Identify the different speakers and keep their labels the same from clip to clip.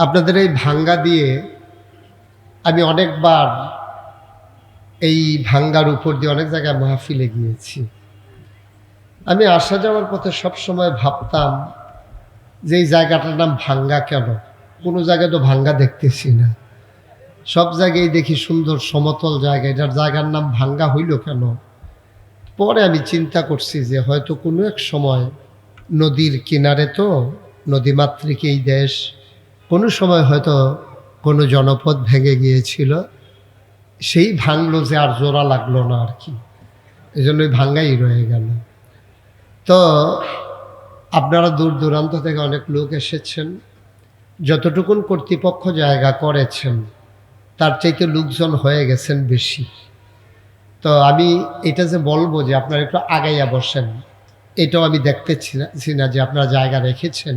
Speaker 1: আপনাদের এই ভাঙ্গা দিয়ে আমি অনেকবার এই ভাঙ্গার উপর দিয়ে অনেক জায়গায় মাহফিলে গিয়েছি। আমি আসা যাওয়ার পথে সবসময় ভাবতাম যে এই জায়গাটার নাম ভাঙ্গা কেন? কোনো জায়গায় তো ভাঙ্গা দেখতেছি না। সব জায়গায় দেখি সুন্দর সমতল জায়গা, এটার জায়গার নাম ভাঙ্গা হইল কেন? পরে আমি চিন্তা করছি যে হয়তো কোনো এক সময় নদীর কিনারে তো নদীমাতৃক এই দেশ সময় হয়তো কোনো জনপদ ভেঙে গিয়েছিল, সেই ভাঙলো যে আর জোড়া লাগল না আর কি। এই জন্যই ভাঙ্গাই রয়ে গেল। তো আপনারা দূর দূরান্ত থেকে অনেক লোক এসেছেন, যতটুকুন কর্তৃপক্ষ জায়গা করেছেন, তার চাইতে লোকজন হয়ে গেছেন বেশি। তো আমি এটা যে বলব যে আপনারা একটু আগাইয়া বসেন, এটাও আমি দেখতেছি না, যে আপনারা জায়গা রেখেছেন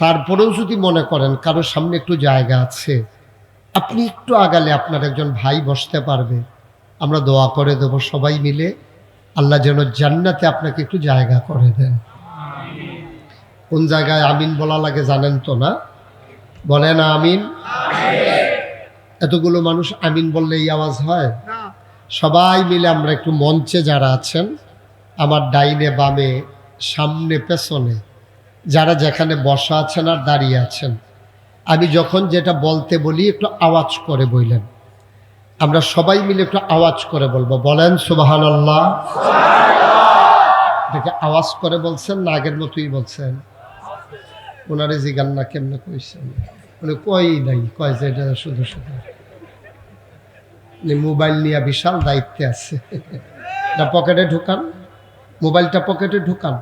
Speaker 1: তারপরেও যদি মনে করেন কারোর সামনে একটু জায়গা আছে আপনি একটু আগালে আপনার একজন ভাই বসতে পারবে। আমরা দোয়া করে দেবো সবাই মিলে। আল্লাহ যেন জান্নাতে আপনাকে একটু জায়গা করে দেন। কোন জায়গায় আমিন বলা লাগে জানেন তো না? বলেন আমিন। এতগুলো মানুষ আমিন বললে এই আওয়াজ হয়? সবাই মিলে আমরা একটু মঞ্চে যারা আছেন আমার ডাইনে বামে সামনে পেছনে যারা যেখানে বসা আছেন আর দাঁড়িয়ে আছেন। আমি যখন যেটা বলতে বলি, একটু আওয়াজ করে বললেন। আমরা সবাই মিলে একটু আওয়াজ করে বলব। বলেন সুবাহান আল্লাহ এটাকে আওয়াজ করে বলছেন না, আগের মতোই বলছেন। ওনারে জিগান না, কেমনে কইছেন? মানে কই নাই, কয় যে এটা শুধু শুধু। মোবাইল নিয়ে বিশাল দায়িত্বে আছে। এটা পকেটে ঢুকান। মোবাইলটা পকেটে ঢুকান।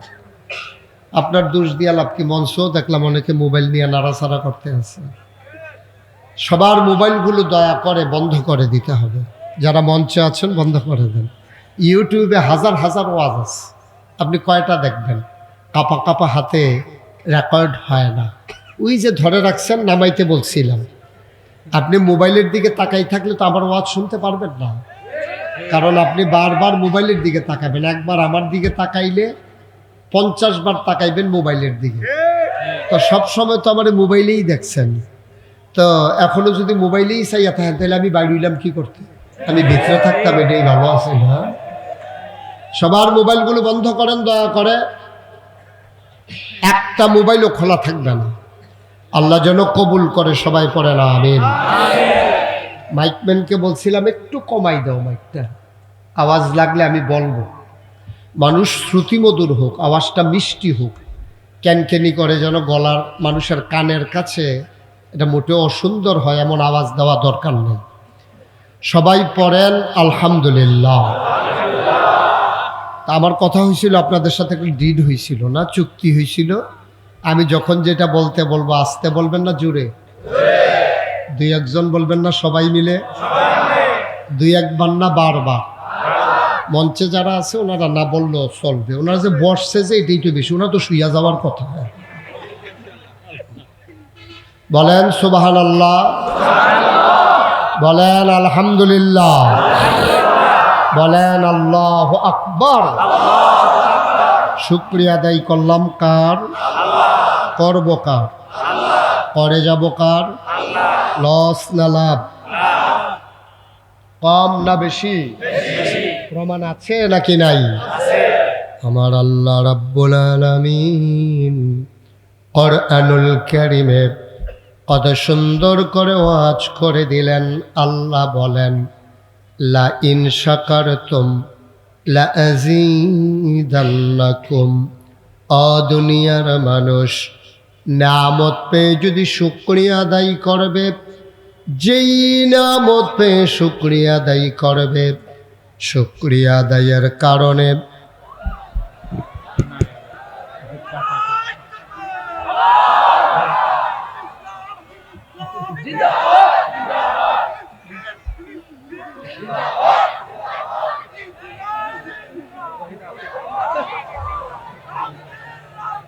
Speaker 1: আপনার দোষ দিয়া লাভ কি? মঞ্চ দেখলাম অনেকে মোবাইল নিয়ে নাড়াচাড়া করতে আছে। সবার মোবাইলগুলো দয়া করে বন্ধ করে দিতে হবে। যারা মঞ্চে আছেন, বন্ধ করে দেন। ইউটিউবে হাজার হাজার ওয়াজ আছে। আপনি কয়টা দেখবেন? কাপা কাপা হাতে রেকর্ড হয় না। ওই যে ধরে রাখছেন, নামাইতে বলছিলাম। আপনি মোবাইলের দিকে তাকাই থাকলে তো আমার ওয়াজ শুনতে পারবেন না। কারণ আপনি বারবার মোবাইলের দিকে তাকাবেন। একবার আমার দিকে তাকাইলে পঞ্চাশ বার তাকাইবেন মোবাইলের দিকে। তো সব সময় তো আমার মোবাইলেই দেখছেন। তো এখনও যদি মোবাইলেই চাইয়া থাকেন, তাহলে আমি বাইরে হইলাম কি করতে? আমি ভিতরে থাকতাম, এটাই ভালো আছে না? সবার মোবাইলগুলো বন্ধ করেন, দয়া করে। একটা মোবাইলও খোলা থাকবে না। আল্লাহ যেন কবুল করে সবাই পড়ে না, আমিন। মাইকম্যানকে বলছিলাম, একটু কমাই দাও মাইকটা। আওয়াজ লাগলে আমি বলব। মানুষ শ্রুতিমধুর হোক, আওয়াজটা মিষ্টি হোক, ক্যানক্যানি করে যেন গলার মানুষের কানের কাছে এটা মোটেও অসুন্দর হয়, এমন আওয়াজ দেওয়া দরকার নেই। সবাই পড়েন, আলহামদুলিল্লাহ। তা আমার কথা হয়েছিল আপনাদের সাথে একটু ডিড হয়েছিল না, চুক্তি হয়েছিল আমি যখন যেটা বলতে বলব, আসতে বলবেন না, জুড়ে? দুই একজন বলবেন না, সবাই মিলে? দুই একবার না, বারবার? মঞ্চে যারা আছে, ওনারা না বললেও চলবে। ওনারা যে বসছে যে এটাই তো বেশি, ওনারা তো শুইয়া যাওয়ার কথা। বলেন সুবাহান আল্লাহ বলেন, আলহামদুলিল্লাহ। বলেন, আল্লাহ আকবর। শুক্রিয়া আদায় করলাম কার? করব কার? করে যাব কার? লস না লাভ? কম না বেশি? প্রমাণ আছে নাকি নাই? আমার আল্লাহ রাব্বুল আলামিন কোরআনুল কারীমে কত সুন্দর করে ওয়াজ করে দিলেন। আল্লাহ বলেন, লা ইন শাকারতুম লা আযীদান্নাকুম। অ দুনিয়ার মানুষ নামত পেয়ে যদি শুক্রিয়া আদায় করবে, যেই নামত পেয়ে শুক্রিয়া আদায় করবে শুক্রিয়া আদায়ের কারণে।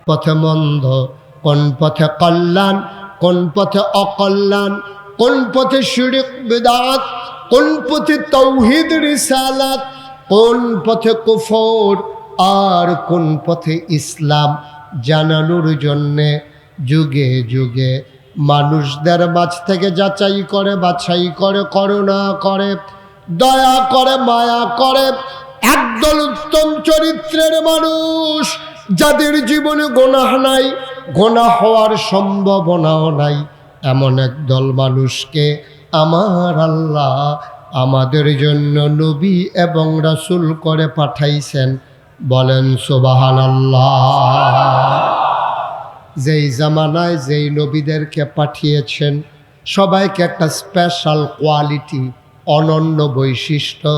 Speaker 1: পথে মন্দ, কোন পথে কল্যাণ, কোন পথে অকল্যাণ, কোন পথে শিরিক, বিদাত কোন পথে তৌহিদ রিসালাত, কোন পথে কুফর, আর কোন পথে ইসলাম জানানোর জন্যে যুগে যুগে মানুষদের মাঝ থেকে যাচাই করে, বাছাই করে, করুণা করে, দয়া করে, মায়া করে একদল উত্তম চরিত্রের মানুষ যাদের জীবনে গোনাহ নাই গোনা হওয়ার সম্ভাবনাও নাই। এমন একদল মানুষকে আমার আল্লাহ আমাদের জন্য নবী এবং রাসূল করে পাঠাইছেন। বলেন সোবাহান আল্লাহ যেই জামানায় যেই নবীদেরকে পাঠিয়েছেন, সবাইকে একটা স্পেশাল কোয়ালিটি অনন্য বৈশিষ্ট্য।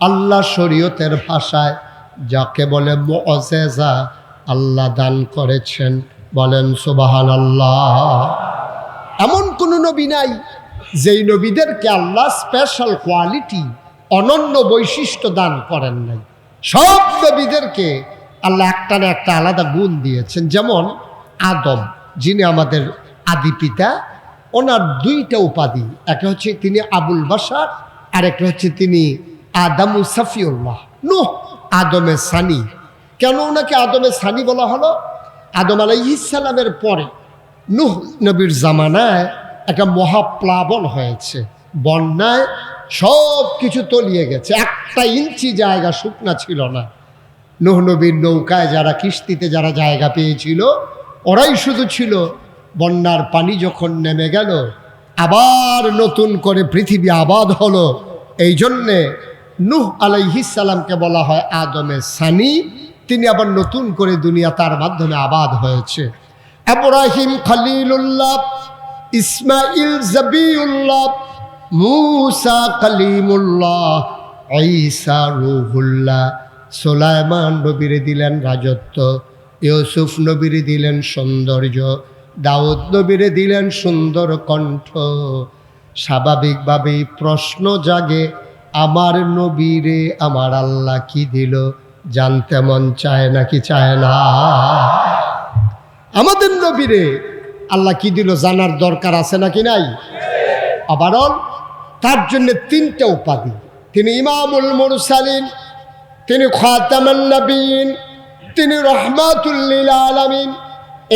Speaker 1: আল্লাহ শরীয়তের ভাষায় যাকে বলে মজেজা আল্লাহ দান করেছেন। বলেন সোবাহান আল্লাহ এমন কোনো নবী নাই যেই নবীদেরকে আল্লাহ স্পেশাল কোয়ালিটি অনন্য বৈশিষ্ট্য দান করেন নাই। সব নবীদেরকে আল্লাহ একটা না একটা আলাদা গুণ দিয়েছেন। যেমন আদম, যিনি আমাদের আদি পিতা, ওনার দুইটা উপাধি, একটা হচ্ছে তিনি আবুল বাসার আর একটা হচ্ছে তিনি আদামু সাফিউল্লাহ। নুহ আদমে সানি। কেন ওনাকে আদমে সানি বলা হলো? আদম আলাইহিসালামের পরে নুহ নবীর জামানায় একটা মহাপ্লাবন হয়েছে। বন্যায় সব কিছু তলিয়ে গেছে। একটা ইঞ্চি জায়গা শুকনা ছিল না। নহনবীর নৌকায় যারা কিস্তিতে যারা জায়গা পেয়েছিল, ওরাই শুধু ছিল। বন্যার পানি যখন নেমে গেল, আবার নতুন করে পৃথিবী আবাদ হলো। এই জন্যে নুহ আলাইহিসালামকে বলা হয় আদমে সানি। তিনি আবার নতুন করে দুনিয়া তার মাধ্যমে আবাদ হয়েছে। এব্রাহিম খালিলুল্লাহ ইসমাইল জবিউল্লাহ, মুসা কালিমুল্লাহ, ঈসা রুহুল্লাহ, সোলাইমান নবীরে দিলেন রাজত্ব, ইউসুফ নবীরে দিলেন সৌন্দর্য, দাউদ নবীরে দিলেন সুন্দর কণ্ঠ। স্বাভাবিকভাবেই প্রশ্ন জাগে, আমার নবীরে আমার আল্লাহ কি দিল? জানতে মন চায় নাকি চায় না? আমাদের নবীরে আল্লাহ কি দিল? জানার দরকার আছে নাকি নাই? আবারও, তার জন্য তিনটা উপাধি। তিনি ইমামুল মুরসালিন, তিনি খাতামান নবীন, তিনি রহমাতুল্লিল আলামিন।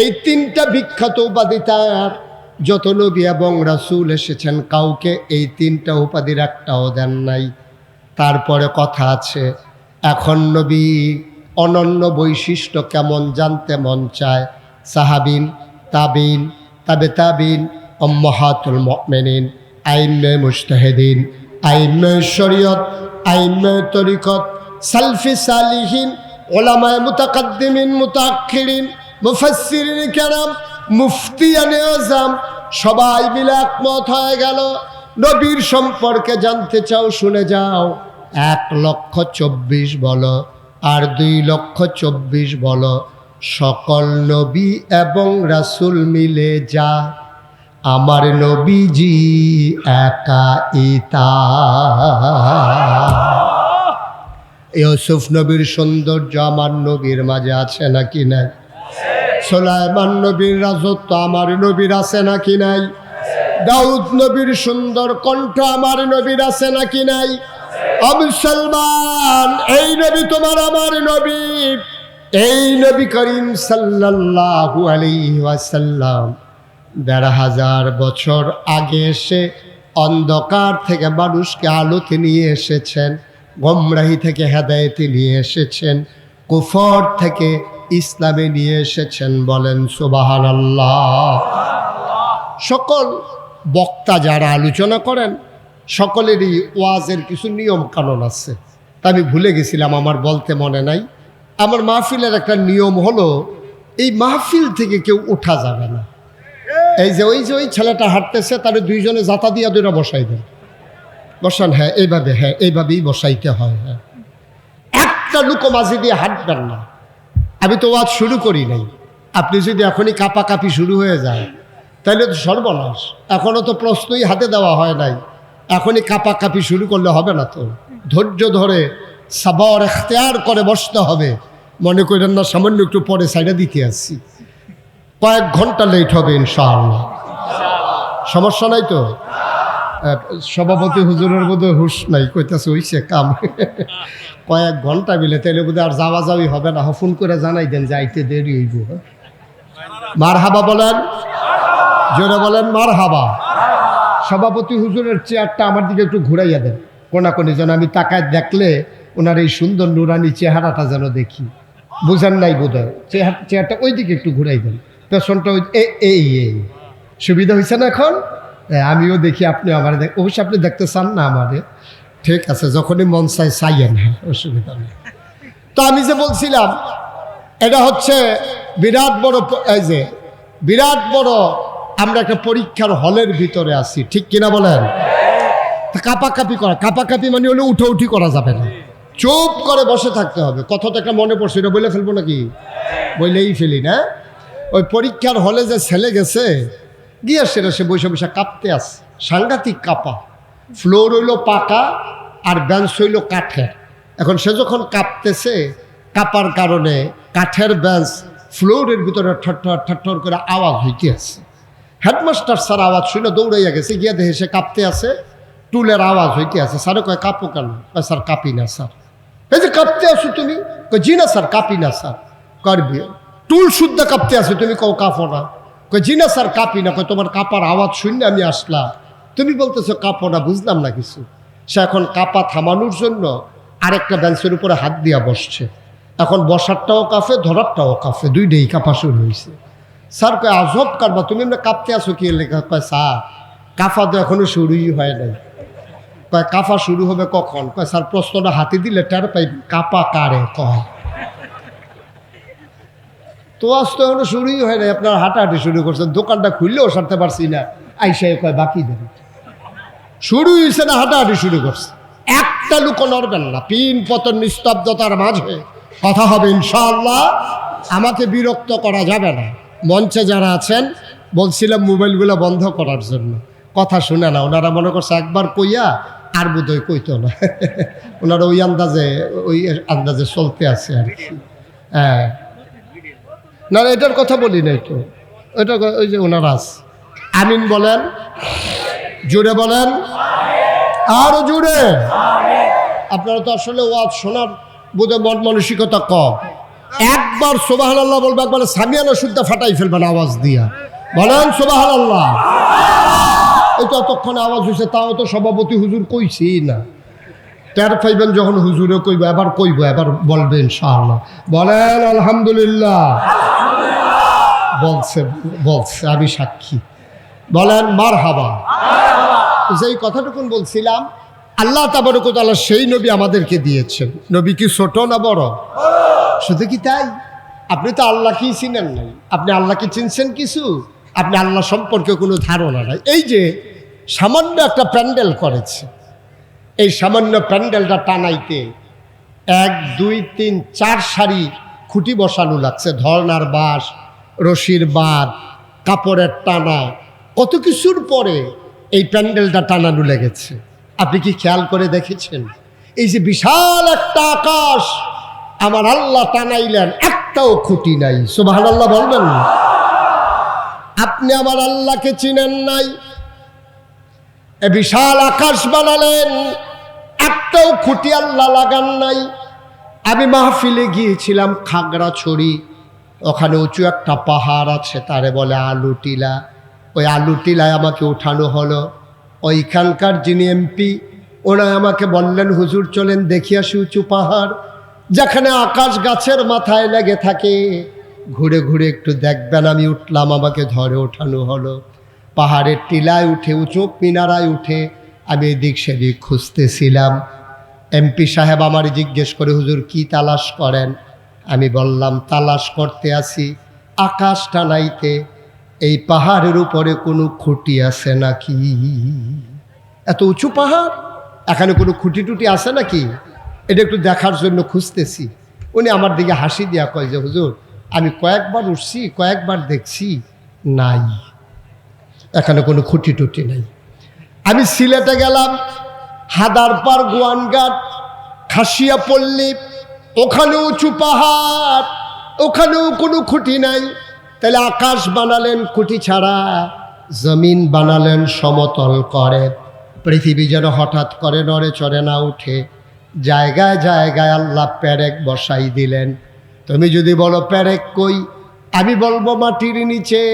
Speaker 1: এই তিনটা বিখ্যাত উপাধি তার। যত নবী এবং রাসুল এসেছেন, কাউকে এই তিনটা উপাধির একটাও দেন নাই। তারপরে কথা আছে, এখন নবী অনন্য বৈশিষ্ট্য কেমন জানতে মন চায়? সাহাবিন তাবিন, তাবে তাবিন অম্মাহাতুল মমিনিন আইমে মুস্তাহেদিন আইমে শরীয়ত আইমে তরিকত, সালফি সালিহিন ওলামায় মুতাকাদ্দিমিন মুতাক্ষিরিন মুফাসসিরিন কেরাম মুফতিয়ানে আজম, সবাই মিলে একমত হয়ে গেল। নবীর সম্পর্কে জানতে চাও, শুনে যাও। এক লক্ষ চব্বিশ বলো, আর দুই লক্ষ চব্বিশ বলো সকল নবী এবং রাসূল মিলে যা, আমার নবীজি একা ইতা। ইউসুফ নবীর সৌন্দর্য আমার নবীর মাঝে আছে নাকি নাই? সোলাইমান নবীর রাজত্ব আমার নবীর আছে নাকি নাই? দাউদ নবীর সুন্দর কণ্ঠ আমার নবীর আছে নাকি নাই? আবু সালমান, এই নবী তোমার আমার নবী। এই নবী করিম আলাইহি ওয়াসাল্লাম দেড় হাজার বছর আগে এসে অন্ধকার থেকে মানুষকে আলোতে নিয়ে এসেছেন, গমরাহি থেকে হেদায়েতে নিয়ে এসেছেন, কুফর থেকে ইসলামে নিয়ে এসেছেন বলেন সুবাহান সকল বক্তা যারা আলোচনা করেন, সকলেরই ওয়াজের কিছু নিয়ম কানুন আছে। তা আমি ভুলে গেছিলাম, আমার বলতে মনে নাই। আমার মাহফিলের একটা নিয়ম হলো, এই মাহফিল থেকে কেউ ওঠা যাবে না। এই যে ওই যে ওই ছেলেটা হাঁটতেছে, তার দুইজনে জাতা দিয়া দুইটা বসাই দেন। বসান হ্যাঁ এইভাবে হ্যাঁ এইভাবেই বসাইতে হয় হ্যাঁ। একটা লুকো মাঝে দিয়ে হাঁটবেন না। আমি তো ওয়াজ শুরু করি নাই। আপনি যদি এখনই কাপাকাপি শুরু হয়ে যায় তাহলে তো সর্বনাশ। এখনও তো প্রশ্নই হাতে দেওয়া হয় নাই। এখনই কাপাকাপি শুরু করলে হবে না তো। ধৈর্য ধরে সাবর এখতেয়ার করে বসতে হবে। মনে করেন না, সামান্য একটু পরে সাইডে দিতে আসছি। কয়েক ঘণ্টা লেট হবে ইনশাআল্লাহ। সমস্যা নাই তো? সভাপতি হুজুরের বোধহয় হুশ নাই, কইতাছে হইছে কাম। কয়েক ঘণ্টা মিলে, তাইলে বোধহয় আর যাওয়া যাওয়াই হবে না। ফোন করে জানাই দেন যাইতে দেরি হইব। মার হাবা বলেন? জোরে বলেন মার হাবা সভাপতি হুজুরের চেয়ারটা আমার দিকে একটু ঘুরাইয়া দেন। কোনাকোনি যেন আমি তাকায় দেখলে ওনার এই সুন্দর নুরানি চেহারাটা যেন দেখি। বুঝেন নাই বোধ হয় চেহার চেয়ারটা ওই দিকে একটু ঘুরাই দেন। পেছনটা ওই এই এই। সুবিধা হয়েছে না এখন? আমিও দেখি আপনি আমার অবশ্যই আপনি দেখতে চান না আমারে। ঠিক আছে, যখনই মন চাই চাইয়েন হ্যাঁ অসুবিধা নেই। তো আমি যে বলছিলাম, এটা হচ্ছে বিরাট বড় এই যে, বিরাট বড় আমরা একটা পরীক্ষার হলের ভিতরে আছি। ঠিক কিনা বলেন? কাপাকাপি করা কাপাকাপি মানে হলে উঠে উঠি করা যাবে না। চুপ করে বসে থাকতে হবে। কথাটা একটা মনে পড়ছে, এটা বলে ফেলব নাকি? বললেই ফেলি, না? ওই পরীক্ষার হলে যে ছেলে গেছে, গিয়ে সেটা সে বসে বসে কাঁপতে আসে সাংঘাতিক কাপা। ফ্লোর হইল পাকা আর বেঞ্চ হইল কাঠের। এখন সে যখন কাঁপতেছে, কাপার কারণে কাঠের বেঞ্চ ফ্লোরের ভিতরে ঠট্টর ঠট্টর করে আওয়াজ হইতে আছে। হেডমাস্টার স্যার আওয়াজ শুনে দৌড়াইয়া গেছে, গিয়ে দেখে সে কাঁপতে আছে, টুলের আওয়াজ হইতে আছে। স্যারে কয়, কাঁপো কেন? স্যার, কাঁপি না, স্যার। এই যে কাঁপতে আছো তুমি? জি না স্যার, কাঁপি না স্যার। করবি টুল শুদ্ধ কাঁপতে আছো তুমি? কও কাঁপো না। কয়, জি না স্যার, কাঁপি না। কয়, তোমার কাঁপার আওয়াজ শুনে আমি আসলাম। তুমি বলতেছো, কাঁপো না, বুঝলাম না কিছু। সে এখন কাঁপা থামানোর জন্য আরেকটা বেঞ্চের উপরে হাত দিয়া বসছে। এখন বসারটাও কাফে ধরারটাও কাফে দুইটাই কাঁপা শুরু হয়েছে স্যার কয়, আজব কারবা তুমি এমনি কাঁপতে আসো কি লেখা কয়, স্যার কাফা তো এখনও শুরুই হয় নাই। কয়, কাফা শুরু হবে কখন? কয়, স্যার, প্রশ্নটা হাতে দিলে টের পাইবি কাপা কারে? কয়। তো আজ এখনও শুরুই হয় নাই, আপনার হাঁটাহাঁটি শুরু করছেন, দোকানটা খুললেও সারতে পারছি না। আইসাই কয়, বাকি দেন। শুরু হয়েছে না, হাঁটাহাঁটি শুরু করছে। একটা লুকো নড়বেন না, পিন পতন নিস্তব্ধতার মাঝে। কথা হবে, ইনশাআল্লাহ, আমাকে বিরক্ত করা যাবে না। মঞ্চে যারা আছেন, বলছিলাম মোবাইলগুলো বন্ধ করার জন্য। কথা শুনে না, ওনারা মনে করছে একবার কইয়া আর বোধহয় কইতো না। ওনারা ওই আন্দাজে ওই আন্দাজে চলতে আছে আর কি। হ্যাঁ। না এটার কথা বলি নাই তো। এটা ওই যে ওনারা আমিন বলেন জুড়ে বলেন, আরও জুড়ে আপনারা তো আসলে ওয়াজ শোনার বোধহয় মন মানসিকতা কম। একবার সোবাহান আল্লাহ বলবে, একবার সামিয়ানা শুদ্ধ ফাটাই ফেলবেন আওয়াজ দিয়া। বলেন সোবাহান আল্লাহ এই তো এতক্ষণ আওয়াজ হয়েছে তাও তো সভাপতি হুজুর কইছি না। টের পাইবেন যখন হুজুরে কইব, এবার কইব, এবার বলবেন ইনশাআল্লাহ। বলেন, আলহামদুলিল্লাহ। বলছে বলছে, আমি সাক্ষী। বলেন মার হাবা যেই কথাটুকুন বলছিলাম, আল্লাহ তাবরকতাল্লাহ সেই নবী আমাদেরকে দিয়েছেন। নবী কি ছোট না বড়? শুধু কি তাই? আপনি তো আল্লাহকেই চিনেন নাই। আপনি আল্লাহকে চিনছেন কিছু? আপনি আল্লাহ সম্পর্কে কোনো ধারণা নাই। এই যে সামান্য একটা প্যান্ডেল করেছে, এই সামান্য প্যান্ডেলটা টানাইতে এক, দুই, তিন, চার সারি খুঁটি বসানো লাগছে। ধর্নার বাঁশ, রশির বাঁধ, কাপড়ের টানা, কত কিছুর পরে এই প্যান্ডেলটা টানানো লেগেছে। আপনি কি খেয়াল করে দেখেছেন? এই যে বিশাল একটা আকাশ, আমার আল্লাহ টানাইলেন, একটাও খুঁটি নাই। সুবাহ আল্লাহ বলবেন না। আপনি আমার আল্লাহকে চিনেন নাই। এ বিশাল আকাশ বানালেন, একটাও খুঁটি আল্লাহ লাগান নাই। আমি মাহফিলে গিয়েছিলাম খাগড়াছড়ি, ওখানে উঁচু একটা পাহাড় আছে, তারে বলে আলু টিলা। ওই আলু টিলায় আমাকে উঠানো হলো। ওইখানকার যিনি এমপি ওনায় আমাকে বললেন, হুজুর, চলেন দেখি আসি উঁচু পাহাড়, যেখানে আকাশ গাছের মাথায় লেগে থাকে। ঘুরে ঘুরে একটু দেখবেন, আমি উঠলাম, আমাকে ধরে ওঠানো হলো। পাহাড়ের টিলায় উঠে, উঁচু মিনারায় উঠে আমি এদিক সেদিক খুঁজতেছিলাম। এমপি সাহেব আমার জিজ্ঞেস করে, হুজুর, কি তালাশ করেন? আমি বললাম, তালাশ করতে আসি আকাশ টানাইতে, এই পাহাড়ের উপরে কোনো খুঁটি আছে নাকি? এত উঁচু পাহাড়? এখানে কোনো খুঁটি টুটি আছে নাকি? এটা একটু দেখার জন্য খুঁজতেছি। উনি আমার দিকে হাসি দিয়া কয় যে, হুজুর আমি কয়েকবার উঠছি, কয়েকবার দেখছি নাই। এখানে কোনো খুঁটি টুটি নাই। আমি সিলেটে গেলাম হাদারপার গোয়ানঘাট খাসিয়া পল্লী ওখানেও উঁচু পাহাড়, ওখানেও কোনো খুঁটি নাই। তাহলে আকাশ বানালেন খুঁটি ছাড়া, জমিন বানালেন সমতল করে। পৃথিবী যেন হঠাৎ করে নড়ে চড়ে না উঠে। জায়গায় জায়গায় আল্লাহ প্যারেক বসাই দিলেন। তুমি যদি বলো প্যারেক কই? আমি বলব মাটির নিচে।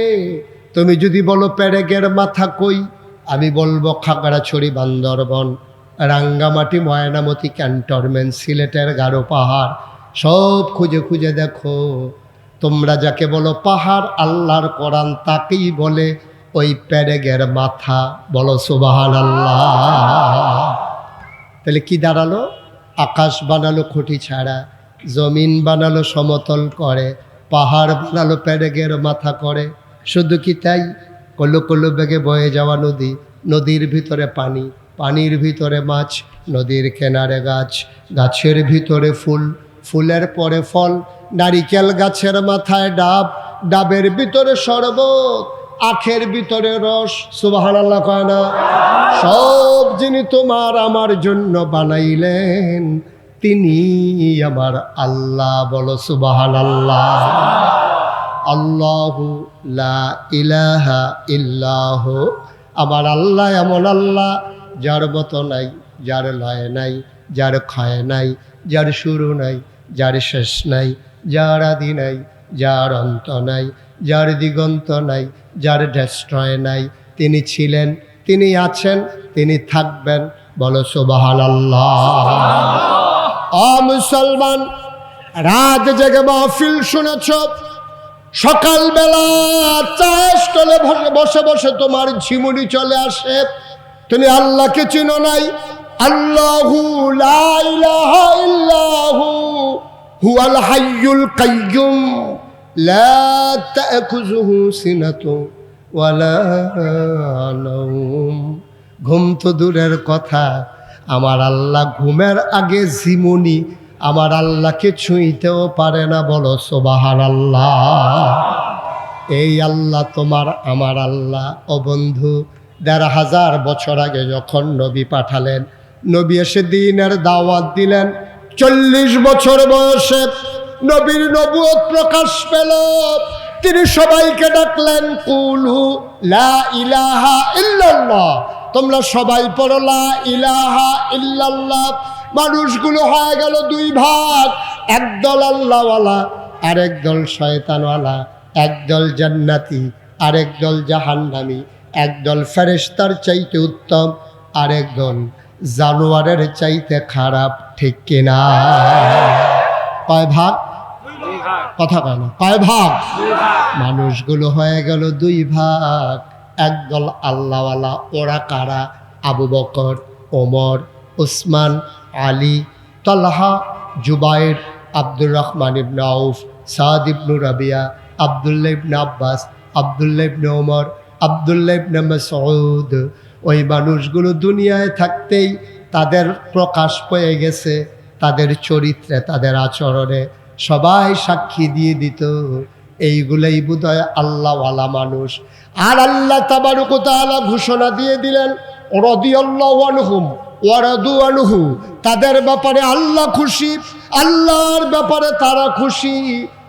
Speaker 1: তুমি যদি বলো প্যারেগের মাথা কই? আমি বলব খাগড়াছড়ি বান্দরবন। রাঙ্গামাটি ময়নামতি, ক্যান্টনমেন্ট, সিলেটের গাঢ় পাহাড়। সব খুঁজে খুঁজে দেখো। তোমরা যাকে বলো পাহাড়, আল্লাহর কোরআন তাকেই বলে ওই প্যারেগের মাথা। বলো সুবাহান আল্লাহ তাহলে কি দাঁড়াল? আকাশ বানালো খুঁটি ছাড়া। জমিন বানালো সমতল করে, পাহাড় বানালো প্যারেগের মাথা করে। শুধু কি তাই? কলু কল্লো বেগে বয়ে যাওয়া নদী, নদীর ভিতরে পানি, পানির ভিতরে মাছ, নদীর কেনারে গাছ, গাছের ভিতরে ফুল, ফুলের পরে ফল, নারিকেল গাছের মাথায় ডাব, ডাবের ভিতরে শরবত, আখের ভিতরে রস না? সব যিনি তোমার আমার জন্য বানাইলেন তিনি আমার আল্লাহ বলো সুবাহান আল্লাহ আল্লাহু লা ইলাহা ইল্লাহ। আমার আল্লাহ এমন আল্লাহ যার মতো নাই, যার লয় নাই, যার ক্ষয় নাই, যার শুরু নাই, যার শেষ নাই, যার আদি নাই, যার অন্ত নাই, যার দিগন্ত নাই, যার ডেস্ট্রয় নাই। তিনি ছিলেন, তিনি আছেন, তিনি থাকবেন, বলো সোবাহান আল্লাহ আ মুসলমান, রাত জেগে মাহফিল শুনেছ? সকালবেলা চাষ তলে বসে বসে তোমার ঝিমুনি চলে আসে। তুমি আল্লাহকে চিনো নাই? আল্লাহু লা ইলাহা ইল্লাহু, হুয়াল হাইয়ুল কাইয়ুম, লা তাকুযুহু সিনাতু ওয়ালা নাওম। ঘুম তো দূরের কথা আমার আল্লাহ ঘুমের আগে ঝিমুনি, আমার আল্লাহকে ছুঁইতেও পারে না, বলো সোবাহার আল্লাহ এই আল্লাহ তোমার, আমার আল্লাহ, ও বন্ধু, দেড় হাজার বছর আগে যখন নবী পাঠালেন, নবী এসে দিনের দাওয়াত দিলেন, চল্লিশ বছর বয়সে নবীর নবুয়ত প্রকাশ পেল। তিনি সবাইকে ডাকলেন, কুলু লা ইলাহা ইল্লাল্লাহ। তোমরা সবাই পড়ো লা ইলাহা ইল্লাল্লাহ। মানুষগুলো হয়ে গেল দুই ভাগ। একদল আল্লাহওয়ালা আরেক দল শয়তানওয়ালা। একদল জান্নাতি আরেক দল জাহান্নামি। একদল ফেরেশতার চাইতে উত্তম আরেক দল জানোয়ারের চাইতে খারাপ ঠিক কিনা? কয় ভাগ? কথা কয় না। কয় ভাগ। মানুষগুলো হয়ে গেল দুই ভাগ। একদল আল্লাহওয়ালা, ওরা কারা? আবু বকর, ওমর, উসমান, আলী, তলহা, জুবাইর, আব্দুর রহমান ইবনে আউফ, সাদ ইবনু রাবিয়া আবদুল্লা ইবনে আব্বাস আবদুল্লা ইবনে ওমর আবদুল্লা ইবনে মাসউদ। ওই মানুষগুলো দুনিয়ায় থাকতেই তাদের প্রকাশ পেয়ে গেছে, তাদের চরিত্রে, তাদের আচরণে। সবাই সাক্ষী দিয়ে দিত। এইগুলোই বোধহয় আল্লাহওয়ালা মানুষ। আর আল্লাহ তাবারুকতালা ঘোষণা দিয়ে দিলেন রদিয়াল্লাহুম ওয়ারাদু আনহু। তাদের ব্যাপারে আল্লাহ খুশি, আল্লাহর ব্যাপারে তারা খুশি।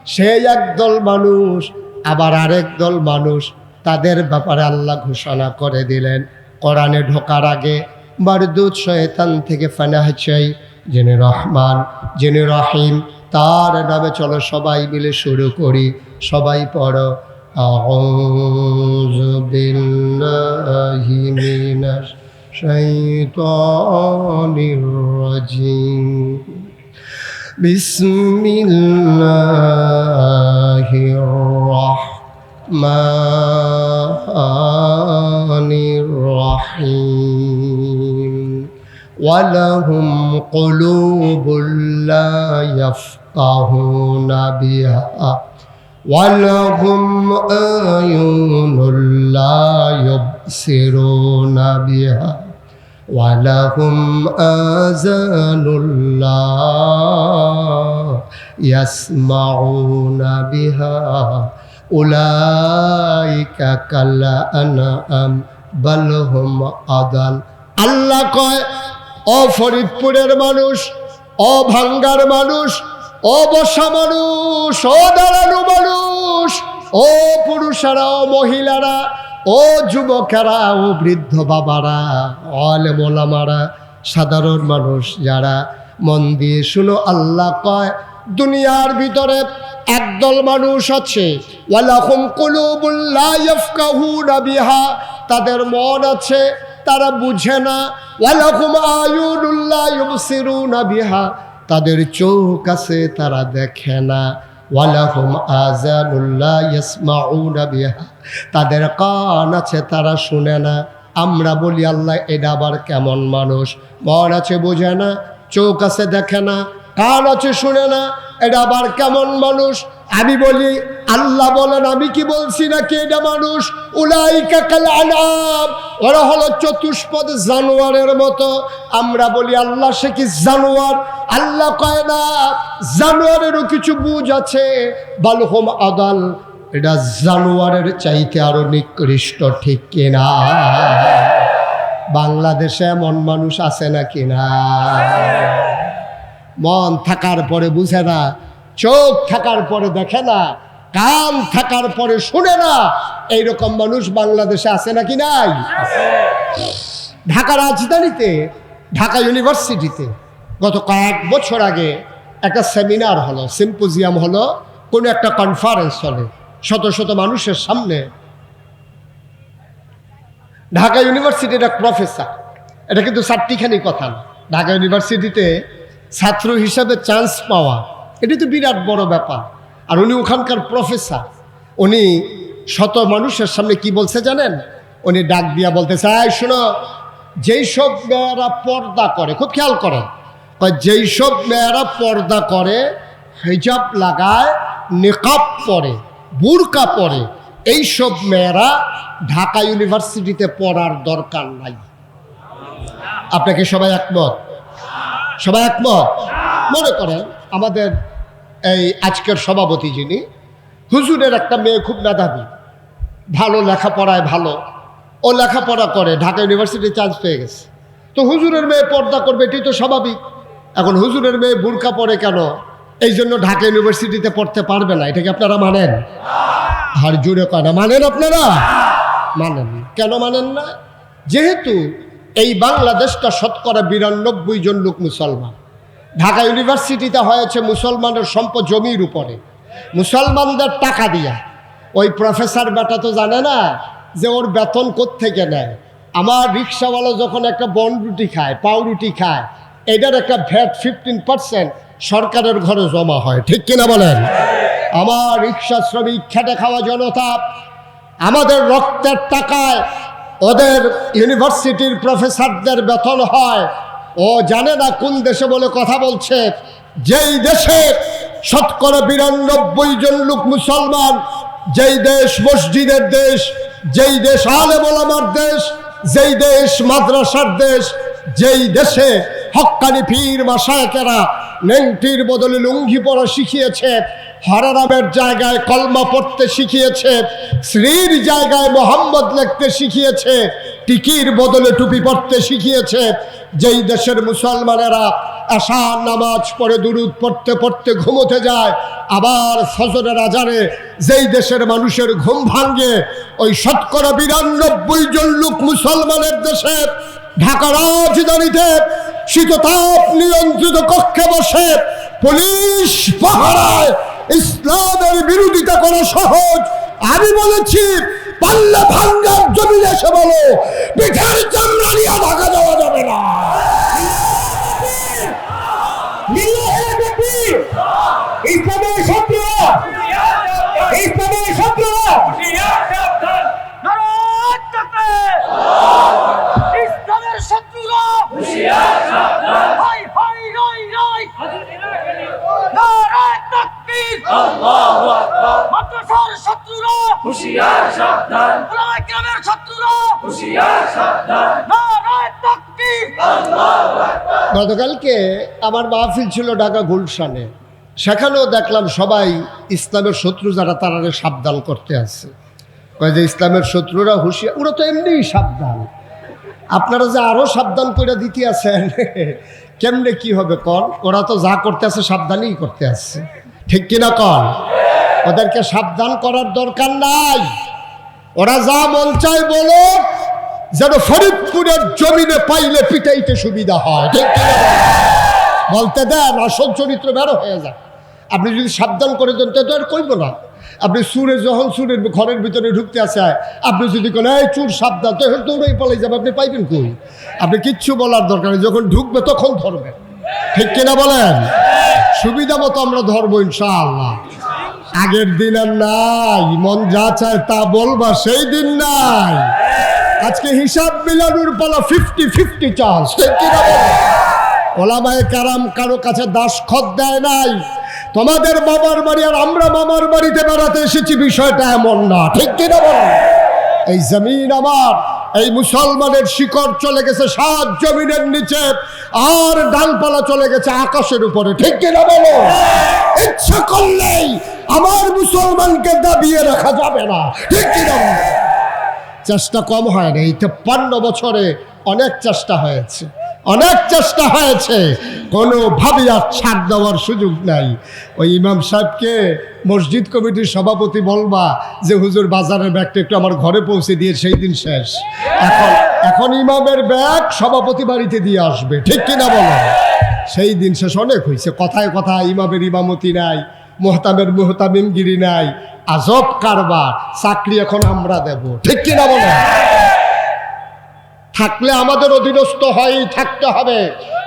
Speaker 1: সেই একদল মানুষ, আবার আরেক দল মানুষ তাদের ব্যাপারে আল্লাহ ঘোষণা করে দিলেন। কোরআনে ঢোকার আগে বারদুদ শয়তান থেকে ফানাহ চাই জেনে রহমান জেনে রহিম, তার নামে চলো সবাই মিলে শুরু করি। সবাই পড়ো أعوذ بالله من الشيطان الرجيم بسم الله الرحمن الرحيم ولهم قلوب لا يفقهون بها ولهم أعين لا يبصرون بها ولهم آذان لا يسمعون بها أولئك كالأنعام بل هم أضل আল্লাহ কয় ও ফরিদপুরের মানুষ ও ভাঙ্গার মানুষ ও বসা মানুষ, ও দাঁড়ানো মানুষ ও পুরুষেরা, ও মহিলারা, ও যুবকেরা, ও বৃদ্ধ বাবারা অলে মোলামারা, সাধারণ মানুষ যারা মন দিয়ে শুনো, আল্লাহ কয়, দুনিয়ার ভিতরে একদল মানুষ আছে তাদের মন আছে, তারা বুঝে না তাদের চোখ আছে তারা দেখে না। ওয়ালাহুম আজানুল্লাহ ইয়াসমাউনা বিহা। তাদের কান আছে তারা শুনে না। আমরা বলি, আল্লাহ, এটা আবার কেমন মানুষ? মন আছে বোঝে না, চোখ আছে দেখে না, কান আছে শুনে না, এটা আবার কেমন মানুষ? আমি বলি, আল্লাহ বলেন, আমি কি বলছি না কে এটা মানুষ? উলাইকা কাল আনাম। ওরা হলো চতুষ্পদ জানোয়ারের মতো। আমরা বলি, আল্লাহ সে কি জানোয়ার? আল্লাহ কয় না, জানোয়ারেরও কিছু বুঝ আছে। বালহম আদাল। এটা জানোয়ারের চাইতে আরও নিকৃষ্ট, ঠিক কিনা বাংলাদেশে এমন মানুষ আছে না কিনা মন থাকার পরে বুঝে না চোখ থাকার পরে দেখে না, কান থাকার পরে শুনে না, এইরকম মানুষ বাংলাদেশে আছে নাকি নাই? ঢাকা রাজধানীতে, ঢাকা ইউনিভার্সিটিতে গত কয়েক বছর আগে একটা সেমিনার হলো, সিম্পোজিয়াম হলো, কোনো একটা কনফারেন্স হলে শত শত মানুষের সামনে। ঢাকা ইউনিভার্সিটির এক প্রফেসর এটা কিন্তু চারটিখানি কথা ঢাকা ইউনিভার্সিটিতে ছাত্র হিসাবে চান্স পাওয়া এটি তো বিরাট বড় ব্যাপার। আর উনি ওখানকার প্রফেসর। উনি শত মানুষের সামনে কি বলছে জানেন? উনি ডাক দিয়া বলতে চাই শোনো, যেই সব মেয়েরা পর্দা করে, খুব খেয়াল কয় যেই সব মেয়েরা পর্দা করে, হিজাব লাগায়, নেকাব পরে, বুরকা পরে এইসব মেয়েরা ঢাকা ইউনিভার্সিটিতে পড়ার দরকার নাই। আপনাকে সবাই একমত? সবাই একমত? মনে করেন আমাদের এই আজকের সভাপতি যিনি, হুজুরের একটা মেয়ে খুব মেধাবী, ভালো লেখাপড়ায় ভালো, ও লেখাপড়া করে, ঢাকা ইউনিভার্সিটি চান্স পেয়ে গেছে। তো হুজুরের মেয়ে পর্দা করবে, এটি তো স্বাভাবিক। এখন হুজুরের মেয়ে বুরকা পড়ে কেন? এই জন্য ঢাকা ইউনিভার্সিটিতে পড়তে পারবে না, এটাকে আপনারা মানেন? আর জুড়ে কয় না, মানেন আপনারা? মানেন কেন মানেন না? যেহেতু এই বাংলাদেশটা শতকরা বিরানব্বই জন লোক মুসলমান। ঢাকা ইউনিভার্সিটিতে হয়েছে মুসলমানের সম্পদ জমির উপরে। মুসলমানদের টাকা দিয়া। ওই প্রফেসর বেটা তো জানে না যে ওর বেতন থেকে নেয়। আমার রিক্সাওয়ালা যখন একটা বন রুটি খায় পাউরুটি খায়, এটার একটা ভ্যাট ফিফটিন পার্সেন্ট সরকারের ঘরে জমা হয়। ঠিক কিনা বলেন? আমার রিক্সা শ্রমিক খেটে খাওয়া জনতা, আমাদের রক্তের টাকায় ওদের ইউনিভার্সিটির প্রফেসরদের বেতন হয় ও জানে না কোন দেশে বলে কথা বলছে। যেই দেশে শতকরা বিরানব্বই জন লোক মুসলমান, যেই দেশ মসজিদের দেশ, যেই দেশ আলেমার দেশ, যেই দেশ মাদ্রাসার দেশ যেই দেশে হক্কানি পীর মাসায়কেরা নেংটির বদলে লুঙ্গি পরা শিখিয়েছে, হরারামের জায়গায় কলমা পড়তে শিখিয়েছে শ্রীর জায়গায় মোহাম্মদ লিখতে শিখিয়েছে, টিকির বদলে টুপি পড়তে শিখিয়েছে, যেই দেশের মুসলমানেরা আশা নামাজ পড়ে, দুরুদ পড়তে পড়তে ঘুমোতে যায়, আবার ফজরের আজারে যেই দেশের মানুষের ঘুম ভাঙ্গে ওই শতকরা বিরানব্বই জন লোক মুসলমানের দেশে ঢাকা রাজধানীতে শীততাপ নিয়ন্ত্রিত কক্ষে বসে পুলিশ পাহারায় ইসলামের বিরোধিতা করা সহজ। আমি বলেছি, পাল্লা ভাঙ্গার জমি এসে বলো, পিঠের চামড়া নিয়ে ঢাকা যাওয়া যাবে না।
Speaker 2: ইসলামের শত্রু ইসলামের শত্রু
Speaker 3: ইসলামের শত্রুরা! হাই হাই রাই রাই নারায় তাকবীর! মাদ্রাসার শত্রুরা! উলামায়ে কেরামের শত্রুরা! নারায় তাকবীর!
Speaker 1: গতকালকে আমার মাহফিল ছিল ঢাকা গুলশানে। সেখানেও দেখলাম সবাই ইসলামের শত্রু যারা তারা সাবধান করতে আছে। যে ইসলামের শত্রুরা হুঁশিয়ার, ওরা তো এমনিই সাবধান। আপনারা যে আরও সাবধান করে দিতে আছেন, কেমনে কি হবে কন? ওরা তো যা করতে আছে সাবধানই করতে আছে। ঠিক কিনা কন? ওদেরকে সাবধান করার দরকার নাই। ওরা যা মন চায় বলো যেন ফরিদপুরের জমিনে পাইলে পিটাইতে সুবিধা হয়। ঠিক কিনা বলতে দেন, আসল চরিত্র বেরো হয়ে যায় আপনি যদি সাবধান করে দেন তো আর কইব না। আপনি সুরে যখন সুরের ঘরের ভিতরে ঢুকতে আসে, আপনি যদি কোন, এই চুর, সাবধান তো দৌড়েই পালাই যাবে, আপনি পাইবেন কই? আপনি কিচ্ছু বলার দরকার নেই, যখন ঢুকবে তখন ধরবেন ঠিক কিনা বলেন? সুবিধা মতো আমরা ধরবো ইনশাআল্লাহ। আগের দিন আর নাই, মন যা চায় তা বলবা, সেই দিন নাই। আজকে হিসাব মিলানোর পালা ফিফটি ফিফটি চান্স ঠিক কিনা ওলামায় কারাম কারও কাছে দাস খত দেয় নাই। তোমাদের বাবার বাড়ি আর আমরা মামার বাড়িতে বেড়াতে এসেছি, বিষয়টা এমন না। ঠিক কিনা বলো? এই জমিন আমার, এই মুসলমানের শিকড় চলে গেছে সাত জমিনের নিচে, আর ডালপালা চলে গেছে আকাশের উপরে। ঠিক কিনা বলো? ইচ্ছা করলেই আমার মুসলমানকে দাবিয়ে রাখা যাবে না। ঠিক কিনা চেষ্টা কম হয় না, এই তেপ্পান্ন বছরে অনেক চেষ্টা হয়েছে। অনেক চেষ্টা হয়েছে কোনোভাবে আর ছাড় দেওয়ার সুযোগ নাই। ওই ইমাম সাহেবকে মসজিদ কমিটির সভাপতি বলবা যে, হুজুর, বাজারের ব্যাগটা একটু আমার ঘরে পৌঁছে দিয়ে সেই দিন শেষ। এখন এখন ইমামের ব্যাগ সভাপতি বাড়িতে দিয়ে আসবে, ঠিক কিনা বলো? সেই দিন শেষ, অনেক হয়েছে। কথায় কথায় ইমামের ইমামতি নাই, মোহতামের মোহতামিমগিরি নাই, আজব কারবার, চাকরি এখন আমরা দেব, ঠিক কিনা বলো? থাকলে আমাদের অধীনস্থ হয়েই থাকতে হবে।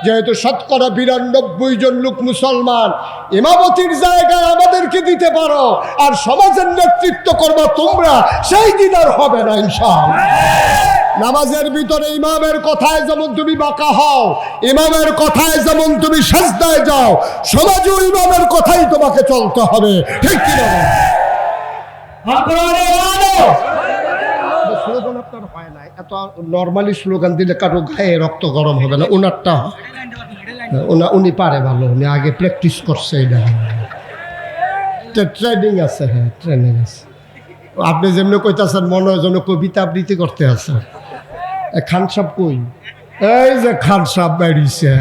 Speaker 1: যেহেতু শতকরা বিরানব্বই জন লোক মুসলমান, ইমামতির জায়গায় আমাদেরকে দিতে পারো, আর সমাজের নেতৃত্ব করবা তোমরা, সেই দিন আর হবে না ইনশাল নামাজের ভিতরে ইমামের কথায় যেমন তুমি বাঁকা হও, ইমামের কথায় যেমন তুমি সাজদায় যাও, সমাজেও ইমামের কথাই তোমাকে চলতে হবে। ঠিক কিনা স্লোগান আপনার হয় না এত নর্মালি স্লোগান দিলে কারও গায়ে রক্ত গরম হবে না ওনারটা। ওনা উনি পারে ভালো, উনি আগে প্র্যাকটিস করছে এটা। ট্রেনিং আছে হ্যাঁ ট্রেনিং আছে। আপনি যেমনি কইতাছেন মনে হয় যেন কবিতা আবৃত্তি করতে আছে। খান সাহেব কই? এই যে খান সাহেব বেরিয়েছে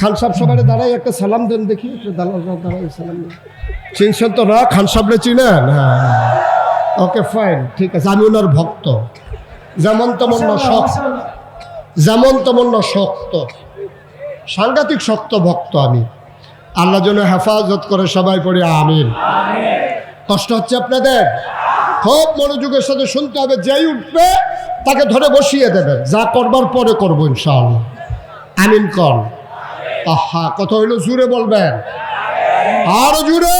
Speaker 1: খান সাহেব সবাই দাঁড়াই একটা সালাম দেন দেখি দাঁড়াই সালাম চিনছেন তো না? খান সাহেবরে চিনেন? হ্যাঁ। ওকে ফাইন ঠিক আছে। আমি ওনার ভক্ত। যেমন তেমন না শক্ত যেমন তেমন না শক্ত। সাংঘাতিক শক্ত ভক্ত আমি। আল্লাহ যেন হেফাজত করে সবাই পড়ে আমিন। কষ্ট হচ্ছে আপনাদের? খুব মনোযোগের সাথে শুনতে হবে যেই উঠবে তাকে ধরে বসিয়ে দেবেন যা করবার পরে করব ইনশাআল্লাহ। আমিন কর আহা কত হইল জুড়ে বলবেন। আরও জুড়ে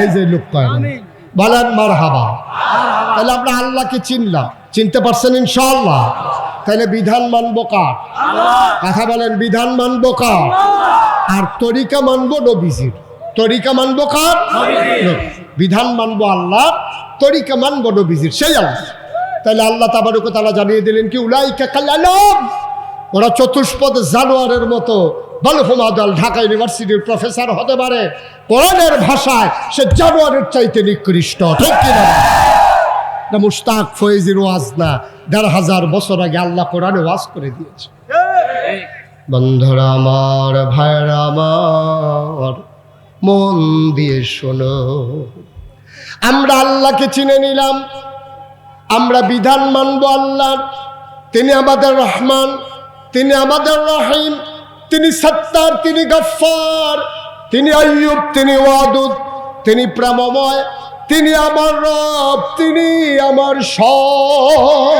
Speaker 1: এই যে লোক কয়। বলেন মার হাবা তাহলে আমরা আল্লাহকে চিনলাম। চিনতে পারছেন ইনশাআল্লাহ? তাহলে বিধান মানবো কার? কথা বলেন, বিধান মানবো কার? আর তরিকা মানবো নবীজির। তরিকা মানবো কার। বিধান মানবো আল্লাহ, তরিকা মানবো নবীজির। সেই আল্লাহ। তাহলে আল্লাহ তাবারুক তারা জানিয়ে দিলেন কি, উলাইকা কাল্লাম ওরা চতুষ্পদ জানোয়ারের মতো বলফমাদল ঢাকা ইউনিভার্সিটির প্রফেসর হতে পারে। কোরআনের ভাষায় সে জানোয়ারের চাইতে নিকৃষ্ট, ঠিক কিনা? মুস্তাক ফয়েজির ওয়াজ না, দেড় হাজার বছর আগে আল্লাহ কোরআনে ওয়াজ করে দিয়েছে। বন্ধুরা আমার ভাইরা আমার, মন দিয়ে শোনো। আমরা আল্লাহকে চিনে নিলাম, আমরা বিধান মানব আল্লাহ তিনি আমাদের রহমান, তিনি আমাদের রহিম। তিনি সত্তার, তিনি গফার তিনি আয়ুব তিনি ওয়াদুদ, তিনি প্রেমময়, তিনি আমার রব, তিনি আমার সব।